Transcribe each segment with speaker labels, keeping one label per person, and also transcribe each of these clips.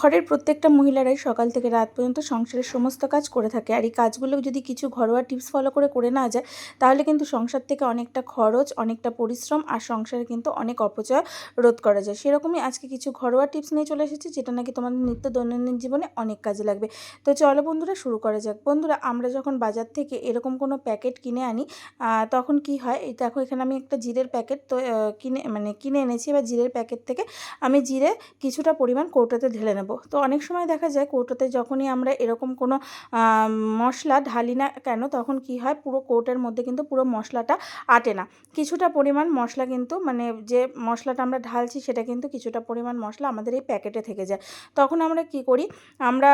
Speaker 1: ঘরের প্রত্যেকটা মহিলারাই সকাল থেকে রাত পর্যন্ত সংসারের সমস্ত কাজ করে থাকে। আর এই কাজগুলো যদি কিছু ঘরোয়া টিপস ফলো করে করে না যায়, তাহলে কিন্তু সংসার থেকে অনেকটা খরচ, অনেকটা পরিশ্রম আর সংসারে কিন্তু অনেক অপচয় রোধ করা যায়। সেরকমই আজকে কিছু ঘরোয়া টিপস নিয়ে চলে এসেছি, যেটা নাকি তোমাদের নিত্য দৈনন্দিন জীবনে অনেক কাজে লাগবে। তো চলো বন্ধুরা, শুরু করা যাক। বন্ধুরা, আমরা যখন বাজার থেকে এরকম কোনো প্যাকেট কিনে আনি তখন কি হয়? এই দেখো, এখানে আমি একটা জিরের প্যাকেট তো কিনে মানে কিনে এনেছি। বা জিরের প্যাকেট থেকে আমি জিরে কিছুটা পরিমাণ কৌটাতে ঢেলে নেব। তো অনেক সময় দেখা যায় কৌটোতে যখনই আমরা এরকম কোনো মশলা ঢালি না কেন তখন কি হয় পুরো কৌটোর মধ্যে কিন্তু পুরো মশলাটা আটে না। কিছুটা পরিমাণ মশলা কিন্তু মানে যে মশলাটা আমরা ঢালছি সেটা কিন্তু কিছুটা পরিমাণ মশলা আমাদের এই প্যাকেটে থেকে যায়। তখন আমরা কি করি? আমরা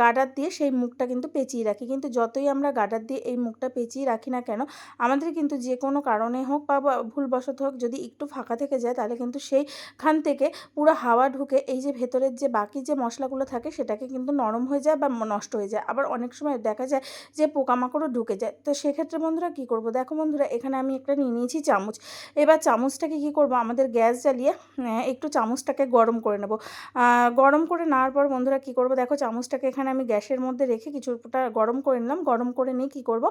Speaker 1: গাডার দিয়ে সেই মুখটা কিন্তু পেঁচিয়ে রাখি। কিন্তু যতই আমরা গাডার দিয়ে এই মুখটা পেঁচিয়ে রাখি না কেন, আমাদের কিন্তু যে কোনো কারণে হোক বা ভুলবশত হোক যদি একটু ফাঁকা থেকে যায় তাহলে কিন্তু সেইখান থেকে পুরো হাওয়া ঢুকে এই যে ভেতরের যে বাকি যে মশলাগুলো থাকে সেটাকে কিন্তু নরম হয়ে যায় বা নষ্ট হয়ে যায়। আবার অনেক সময় দেখা যায় যে পোকামাকড়ও ঢুকে যায়। তো সেক্ষেত্রে বন্ধুরা কী করব? দেখো বন্ধুরা, এখানে আমি একটা নিয়ে নিয়েছি চামচ। এবার চামচটাকে কী করব? আমাদের গ্যাস জ্বালিয়ে একটু চামচটাকে গরম করে নেব। গরম করে নেওয়ার পর বন্ধুরা কী করব? দেখো চামচটাকে এখানে আমি গ্যাসের মধ্যে রেখে কিছুটা গরম করে নিলাম। গরম করে নিয়ে কী করব?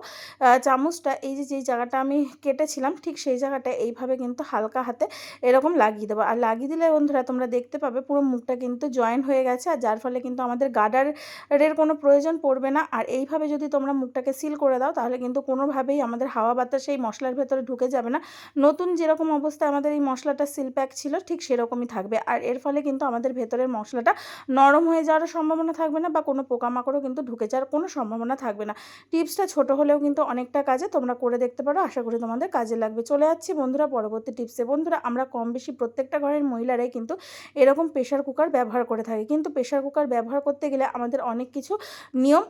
Speaker 1: চামচটা, এই যে, যেই জায়গাটা আমি কেটেছিলাম, ঠিক সেই জায়গাটা এইভাবে কিন্তু হালকা হাতে এরকম লাগিয়ে দেবো। আর লাগিয়ে দিলে বন্ধুরা তোমরা দেখতে পাবে পুরো মুখটা কিন্তু জয়েন হয়ে গেছে আর যার ফলে কিন্তু আমাদের গার্ডারের কোনো প্রয়োজন পড়বে না। আর এইভাবে যদি তোমরা মুখটাকে সিল করে দাও, তাহলে কিন্তু কোনোভাবেই আমাদের হাওয়া বাতাস সেই মশলার ভেতরে ঢুকে যাবে না। নতুন যেরকম অবস্থায় আমাদের এই মশলাটা সিল প্যাক ছিল, ঠিক সেরকমই থাকবে। আর এর ফলে কিন্তু আমাদের ভেতরের মশলাটা নরম হয়ে যাওয়ার সম্ভাবনা থাকবে না বা কোনো পোকামাকড়ও কিন্তু ঢুকে যাওয়ার কোনো সম্ভাবনা থাকবে না। টিপসটা ছোট হলেও কিন্তু অনেকটা কাজে তোমরা করে দেখতে পারো। আশা করি তোমাদের কাজে লাগবে। চলে যাচ্ছি বন্ধুরা পরবর্তী টিপসে। বন্ধুরা, আমরা কম বেশি প্রত্যেকটা ঘরের মহিলারাই কিন্তু এরকম প্রেশার কুকার ব্যবহার করে থাকি। কিন্তু প্রেশার কুকার ব্যবহার করতে গেলে আমাদের অনেক কিছু নিয়ম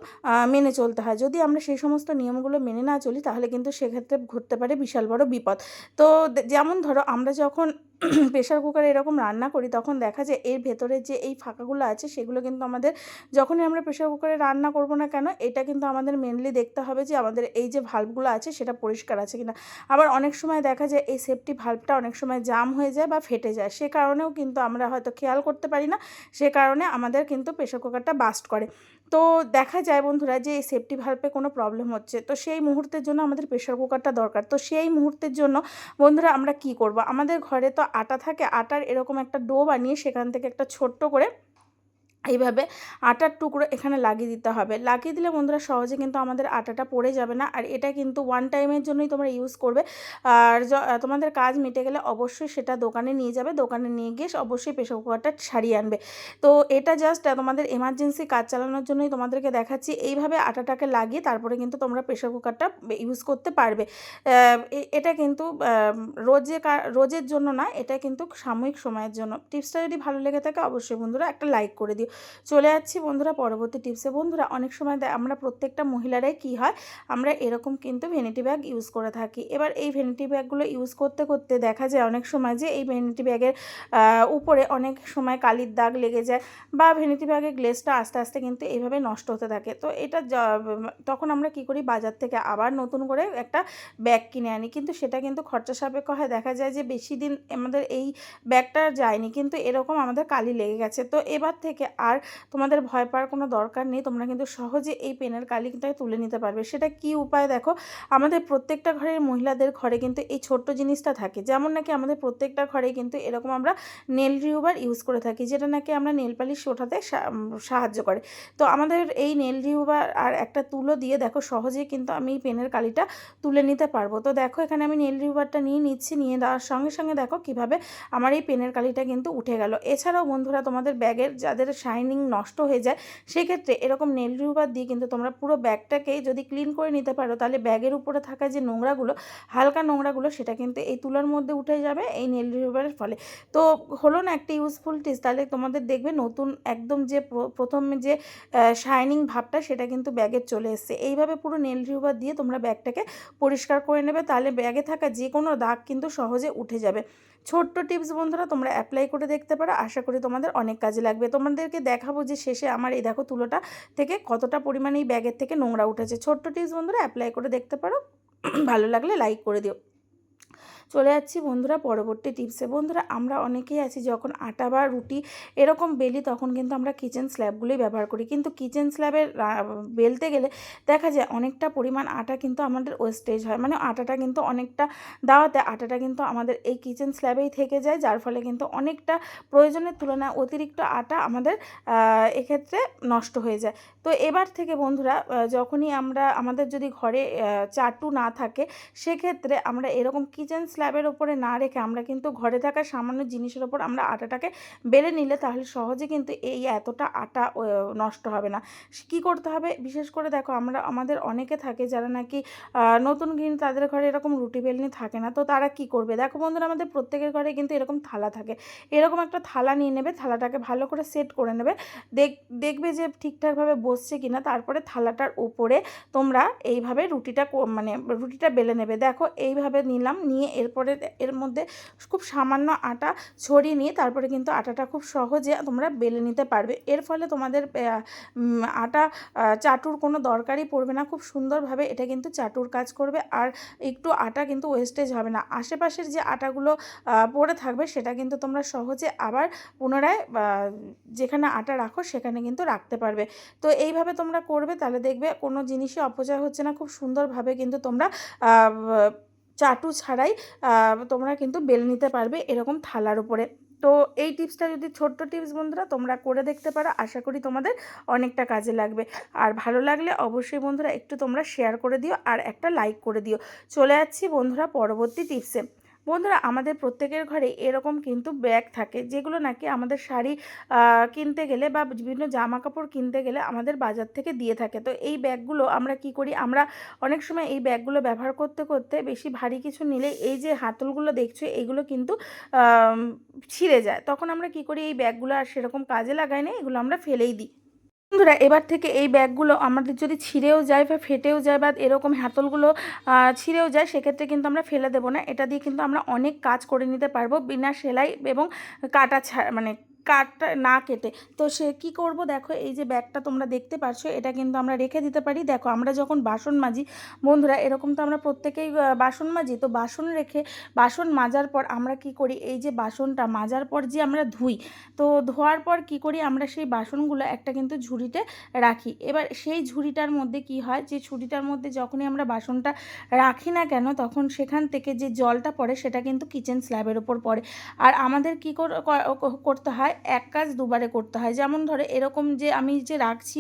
Speaker 1: মেনে চলতে হয়। যদি আমরা সেই সমস্ত নিয়মগুলো মেনে না চলি, তাহলে কিন্তু সেক্ষেত্রে ঘটতে পারে বিশাল বড় বিপদ। তো যেমন ধরো, আমরা যখন প্রেশার কুকারে এরকম রান্না করি, তখন দেখা যায় এর ভেতরে যে এই ফাঁকাগুলো আছে, সেগুলো কিন্তু আমাদের যখনই আমরা প্রেশার কুকারে রান্না করব না কেন, এটা কিন্তু আমাদের মেনলি দেখতে হবে যে আমাদের এই যে ভাল্বগুলো আছে, সেটা পরিষ্কার আছে কিনা। আবার অনেক সময় দেখা যায় এই সেফটি ভাল্বটা অনেক সময় জাম হয়ে যায় বা ফেটে যায়, সে কারণেও কিন্তু আমরা হয়তো খেয়াল করতে পারি না, সে কারণে আমাদের কিন্তু প্রেশার কুকারটা বাস্ট করে। তো দেখা যায় বন্ধুরা যে এই সেফটি ভাল্বে কোনো প্রবলেম হচ্ছে, তো সেই মুহূর্তের জন্য আমাদের প্রেশার কুকারটা দরকার। তো সেই মুহূর্তের জন্য বন্ধুরা আমরা কি করব? আমাদের ঘরে তো আটা থাকে আটার এরকম একটা ডো বানিয়ে সেখান থেকে একটা ছোট্ট করে এইভাবে আটার টুকরো এখানে লাগিয়ে দিতে হবে। লাগিয়ে দিলে বন্ধুরা সহজে কিন্তু আমাদের আটাটা পড়ে যাবে না। আর এটা কিন্তু ওয়ান টাইমের জন্যই তোমরা ইউজ করবে। আর তোমাদের কাজ মিটে গেলে অবশ্যই সেটা দোকানে নিয়ে যাবে। দোকানে নিয়ে গিয়ে অবশ্যই প্রেশার কুকারটা সারিয়ে আনবে। তো এটা জাস্ট তোমাদের এমার্জেন্সি কাজ চালানোর জন্যই তোমাদেরকে দেখাচ্ছি। এইভাবে আটাটাকে লাগিয়ে তারপরে কিন্তু তোমরা প্রেশার কুকারটা ইউজ করতে পারবে। এটা কিন্তু রোজে রোজের জন্য না এটা কিন্তু সাময়িক সময়ের জন্য। টিপসটা যদি ভালো লেগে থাকে অবশ্যই বন্ধুরা একটা লাইক করে দিও। চলে যাচ্ছি বন্ধুরা পরবর্তী টিপসে বন্ধুরা, অনেক সময় আমরা প্রত্যেকটা মহিলারাই কি হয়, আমরা এরকম কিন্তু ভ্যানিটি ব্যাগ ইউজ করে থাকি। এবার এই ভ্যানিটি ব্যাগগুলো ইউজ করতে করতে দেখা যায় অনেক সময় যে এই ভ্যানিটি ব্যাগের উপরে অনেক সময় কালির দাগ লেগে যায় বা ভ্যানিটি ব্যাগের গ্লেসটা আস্তে আস্তে কিন্তু এইভাবে নষ্ট হতে থাকে। তো এটা তখন আমরা কি করি, বাজার থেকে আবার নতুন করে একটা ব্যাগ কিনে আনি। কিন্তু সেটা কিন্তু খরচা সাপেক্ষ হয়। দেখা যায় যে বেশি দিন আমাদের এই ব্যাগটা যায়নি, কিন্তু এরকম আমাদের কালি লেগে গেছে। তো এবার থেকে আর তোমাদের ভয় পাওয়ার কোনো দরকার নেই। তোমরা কিন্তু সহজে এই পেনের কালিটা তুলে নিতে পারবে। সেটা কি উপায় দেখো? আমাদের প্রত্যেকটা ঘরের মহিলাদের ঘরে কিন্তু এই ছোট্ট জিনিসটা থাকে। যেমন নাকি আমাদের প্রত্যেকটা ঘরে কিন্তু এরকম আমরা নেল রিউবার ইউজ করে থাকি, যেটা নাকি আমরা নেল পালিশ ওঠাতে সাহায্য করে। তো আমাদের এই নেল রিউবার আর একটা তুলো দিয়ে দেখো সহজেই কিন্তু আমি এই পেনের কালিটা তুলে নিতে পারব। তো দেখো, এখানে আমি নেল রিউবারটা নিয়ে নিচ্ছি। নিয়ে দেওয়ার সঙ্গে সঙ্গে দেখো কীভাবে আমার এই পেনের কালিটা কিন্তু উঠে গেল। এছাড়াও বন্ধুরা, তোমাদের ব্যাগের যাদের শাইনিং নষ্ট হয়ে যায়, সেক্ষেত্রে এরকম নেল রিউবার দিয়ে কিন্তু তোমরা পুরো ব্যাগটাকেই যদি ক্লিন করে নিতে পারো, তাহলে ব্যাগের উপরে থাকা যে নোংরাগুলো, হালকা নোংরাগুলো, সেটা কিন্তু এই তুলার মধ্যে উঠে যাবে এই নেল রিউবারের ফলে। তো হলো না একটা ইউজফুল টিপস তাহলে তোমাদের দেখবে নতুন একদম যে প্রথম যে শাইনিং ভাবটা, সেটা কিন্তু ব্যাগের চলে এসছে। এইভাবে পুরো নেল রিউবার দিয়ে তোমরা ব্যাগটাকে পরিষ্কার করে নেবে, তাহলে ব্যাগে থাকা যে কোনো দাগ কিন্তু সহজে উঠে যাবে। ছোট্ট টিপস বন্ধুরা, তোমরা অ্যাপ্লাই করে দেখতে পারো, আশা করি তোমাদের অনেক কাজে লাগবে। তোমাদেরকে দেখাবো যে শেষে আমার এই দেখো তুলোটা থেকে কতটা পরিমাণে এই ব্যাগের থেকে নোংরা উঠেছে। ছোট্ট টিপস বন্ধুরা অ্যাপ্লাই করে দেখতে পারো। ভালো লাগলে লাইক করে দিও। চলে যাচ্ছি বন্ধুরা পরবর্তী টিপসে বন্ধুরা, আমরা অনেকেই আছি যখন আটা বা রুটি এরকম বেলি তখন কিন্তু আমরা কিচেন স্ল্যাবগুলোই ব্যবহার করি। কিন্তু কিচেন স্ল্যাবের বেলতে গেলে দেখা যায় অনেকটা পরিমাণ আটা কিন্তু আমাদের ওয়েস্টেজ হয়। মানে আটাটা কিন্তু অনেকটা দাওয়াতে আটাটা কিন্তু আমাদের এই কিচেন স্ল্যাবেই থেকে যায়, যার ফলে কিন্তু অনেকটা প্রয়োজনের তুলনায় অতিরিক্ত আটা আমাদের এক্ষেত্রে নষ্ট হয়ে যায়। তো এবার থেকে বন্ধুরা যখনই আমরা, আমাদের যদি ঘরে চাটু না থাকে, সেক্ষেত্রে আমরা এরকম কিচেন স্ল্যাবের ওপরে না রেখে আমরা কিন্তু ঘরে থাকা সামান্য জিনিসের ওপর আমরা আটাটাকে বেলে নিলে তাহলে সহজে কিন্তু এই এতটা আটা নষ্ট হবে না। কি করতে হবে? বিশেষ করে দেখো আমরা, আমাদের অনেকে থাকে যারা নাকি নতুন গৃহিণী তাদের ঘরে এরকম রুটি বেলনি থাকে না। তো তারা কি করবে? দেখো বন্ধুরা, আমাদের প্রত্যেকের ঘরে কিন্তু এরকম থালা থাকে। এরকম একটা থালা নিয়ে নেবে, থালাটাকে ভালো করে সেট করে নেবে। দেখ, দেখবে যে ঠিকঠাকভাবে বসছে কিনা, তারপরে থালাটার উপরে তোমরা এইভাবে রুটিটা মানে রুটিটা বেলে নেবে। দেখো এইভাবে নিলাম, নিয়ে এরপরে এর মধ্যে খুব সামান্য আটা ছড়িয়ে নিয়ে তারপরে কিন্তু আটাটা খুব সহজে তোমরা বেলে নিতে পারবে। এর ফলে তোমাদের আটা চাটুর কোনো দরকারই পড়বে না। খুব সুন্দরভাবে এটা কিন্তু চাটুর কাজ করবে আর একটু আটা কিন্তু ওয়েস্টেজ হবে না। আশেপাশের যে আটাগুলো পড়ে থাকবে সেটা কিন্তু তোমরা সহজে আবার পুনরায় যেখানে আটা রাখো সেখানে কিন্তু রাখতে পারবে। তো এইভাবে তোমরা করবে তাহলে দেখবে কোনো জিনিসই অপচয় হচ্ছে না। খুব সুন্দরভাবে কিন্তু তোমরা চাটু ছাড়াই তোমরা কিন্তু বেলে নিতে পারবে এরকম থালার উপরে। তো এই টিপসটা যদি ছোট্ট টিপস বন্ধুরা তোমরা করে দেখতে পারো, আশা করি তোমাদের অনেকটা কাজে লাগবে। আর ভালো লাগলে অবশ্যই বন্ধুরা একটু তোমরা শেয়ার করে দিও আর একটা লাইক করে দিও। চলে যাচ্ছি বন্ধুরা পরবর্তী টিপসে। বন্ধুরা, আমাদের প্রত্যেকের ঘরে এরকম কিন্তু ব্যাগ থাকে, যেগুলো নাকি আমাদের শাড়ি কিনতে গেলে বা বিভিন্ন জামা কাপড় কিনতে গেলে আমাদের বাজার থেকে দিয়ে থাকে। তো এই ব্যাগগুলো আমরা কি করি? আমরা অনেক সময় এই ব্যাগগুলো ব্যবহার করতে করতে বেশি ভারী কিছু নিলে এই যে হাতলগুলো দেখছ এইগুলো কিন্তু ছিঁড়ে যায়। তখন আমরা কি করি? এই ব্যাগগুলো আর সেরকম কাজে লাগাই না, এগুলো আমরা ফেলেই দিই। বন্ধুরা, এবার থেকে এই ব্যাগগুলো আমাদের যদি ছিঁড়েও যায় বা ফেটেও যায় বা এরকম হাতলগুলো ছিঁড়েও যায়, সেক্ষেত্রে কিন্তু আমরা ফেলে দেবো না। এটা দিয়ে কিন্তু আমরা অনেক কাজ করে নিতে পারব বিনা সেলাই এবং কাটা ছা মানে কাটটা না কেটে। তো সে কি করব দেখো, এই যে ব্যাগটা তোমরা দেখতে পাচ্ছ এটা কিন্তু আমরা রেখে দিতে পারি। দেখো, আমরা যখন বাসন মাজি, বন্ধুরা, এরকম তো আমরা প্রত্যেকেই বাসন মাজি, তো বাসন রেখে, বাসন মাজার পর আমরা কি করি, এই যে বাসনটা মাজার পর যে আমরা ধুই, তো ধোয়ার পর কি করি, আমরা সেই বাসনগুলো একটা কিন্তু ঝুড়িতে রাখি। এবার সেই ঝুড়িটার মধ্যে কি হয়, যে ঝুড়িটার মধ্যে যখনই আমরা বাসনটা রাখি না কেন, তখন সেখান থেকে যে জলটা পড়ে, সেটা কিন্তু কিচেন স্ল্যাবের ওপর পড়ে। আর আমাদের কী, করতে হয় হয়, এক কাজ দুবারে করতে হয়। যেমন ধরে, এরকম যে আমি যে রাখছি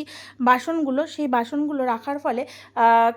Speaker 1: বাসনগুলো, সেই বাসনগুলো রাখার ফলে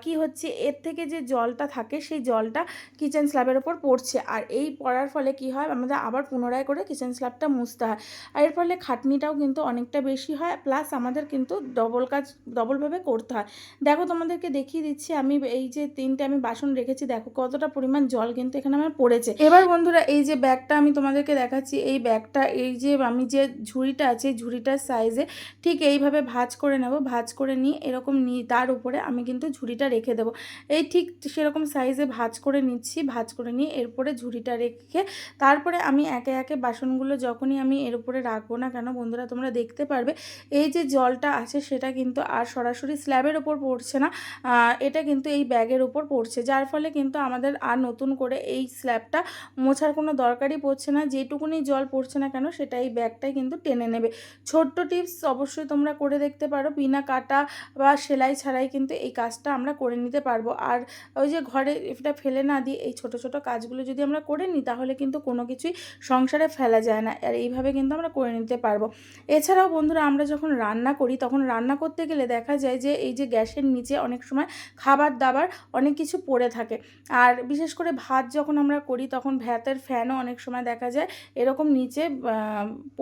Speaker 1: কি হচ্ছে, এর থেকে যে জলটা থাকে, সেই জলটা কিচেন স্ল্যাবের ওপর পড়ছে। আর এই পড়ার ফলে কি হয়, আমাদের আবার পুনরায় করে কিচেন স্ল্যাবটা মুছতে হয়। আর এর ফলে খাটনিটাও কিন্তু অনেকটা বেশি হয় প্লাস আমাদের কিন্তু ডবল কাজ ডবলভাবে করতে হয়। দেখো, তোমাদেরকে দেখিয়ে দিচ্ছি, আমি এই যে তিনটে আমি বাসন রেখেছি, দেখো কতটা পরিমাণ জল কিন্তু এখানে আমার পড়েছে। এবার বন্ধুরা, এই যে ব্যাগটা আমি তোমাদেরকে দেখাচ্ছি, এই ব্যাগটা, এই যে আমি যে ঝুড়িটা আছে ঝুড়িটার সাইজে ঠিক এইভাবে ভাজ করে নেব, ভাজ করে নিয়ে এরকম নিয়ে তার উপরে আমি কিন্তু ঝুড়িটা রেখে দেবো। এই ঠিক সেরকম সাইজে ভাজ করে নিচ্ছি, ভাজ করে নিয়ে এরপরে ঝুড়িটা রেখে তারপরে আমি একে একে বাসনগুলো যখনই আমি এর উপরে রাখব না কেন বন্ধুরা তোমরা দেখতে পারবে, এই যে জলটা আছে সেটা কিন্তু আর সরাসরি স্ল্যাবের ওপর পড়ছে না এটা কিন্তু এই ব্যাগের ওপর পড়ছে। যার ফলে কিন্তু আমাদের আর নতুন করে এই স্ল্যাবটা মোছার কোনো দরকারই পড়ছে না, যেটুকুনি জল পড়ছে না কেন সেটা এই ব্যাগ ব্যাগটাই কিন্তু টেনে নেবে। ছোট্ট টিপস অবশ্যই তোমরা করে দেখতে পারো। বিনা কাটা বা সেলাই ছাড়াই কিন্তু এই কাজটা আমরা করে নিতে পারব। আর ওই যে ঘরে এটা ফেলে না দিয়ে এই ছোট ছোট কাজগুলো যদি আমরা করে নিই, তাহলে কিন্তু কোনো কিছুই সংসারে ফেলা যায় না। আর এইভাবে কিন্তু আমরা করে নিতে পারব। এছাড়াও বন্ধুরা, আমরা যখন রান্না করি, তখন রান্না করতে গেলে দেখা যায় যে, এই যে গ্যাসের নিচে অনেক সময় খাবার দাবার অনেক কিছু পড়ে থাকে। আর বিশেষ করে ভাত যখন আমরা করি, তখন ভাতের ফ্যানও অনেক সময় দেখা যায় এরকম নিচে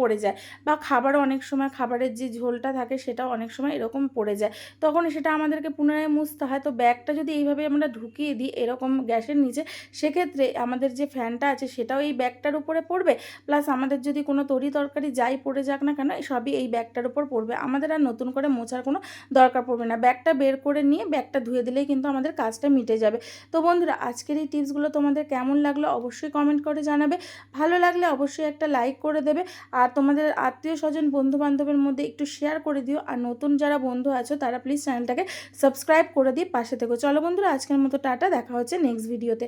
Speaker 1: পড়ে যায় বা খাবারও অনেক সময় খাবারের যে ঝোলটা থাকে সেটাও অনেক সময় এরকম পড়ে যায়। তখন সেটা আমাদেরকে পুনরায় মুছতে হয়। তো ব্যাগটা যদি এইভাবে আমরা ঢুকিয়ে দিই এরকম গ্যাসের নিচে, সেক্ষেত্রে আমাদের যে ফ্যানটা আছে সেটাও এই ব্যাগটার উপরে পড়বে। প্লাস আমাদের যদি কোনো তরি তরকারি যাই পড়ে যাক না কেন, সবই এই ব্যাগটার উপর পড়বে। আমাদের আর নতুন করে মোছার কোনো দরকার পড়বে না। ব্যাগটা বের করে নিয়ে ব্যাগটা ধুয়ে দিলেই কিন্তু আমাদের কাজটা মিটে যাবে। তো বন্ধুরা, আজকের এই টিপসগুলো তোমাদের কেমন লাগল অবশ্যই কমেন্ট করে জানাবে। ভালো লাগলে অবশ্যই একটা লাইক করে দেবে। আর তোমাদের আত্মীয় স্বজন বন্ধু বান্ধবের মধ্যে একটু শেয়ার করে দিও। আর নতুন যারা বন্ধু আছো, তারা প্লিজ চ্যানেলটাকে সাবস্ক্রাইব করে দিয়ে পাশে থেকো। চলো বন্ধুরা, আজকের মতো টাটা। দেখা হচ্ছে নেক্সট ভিডিওতে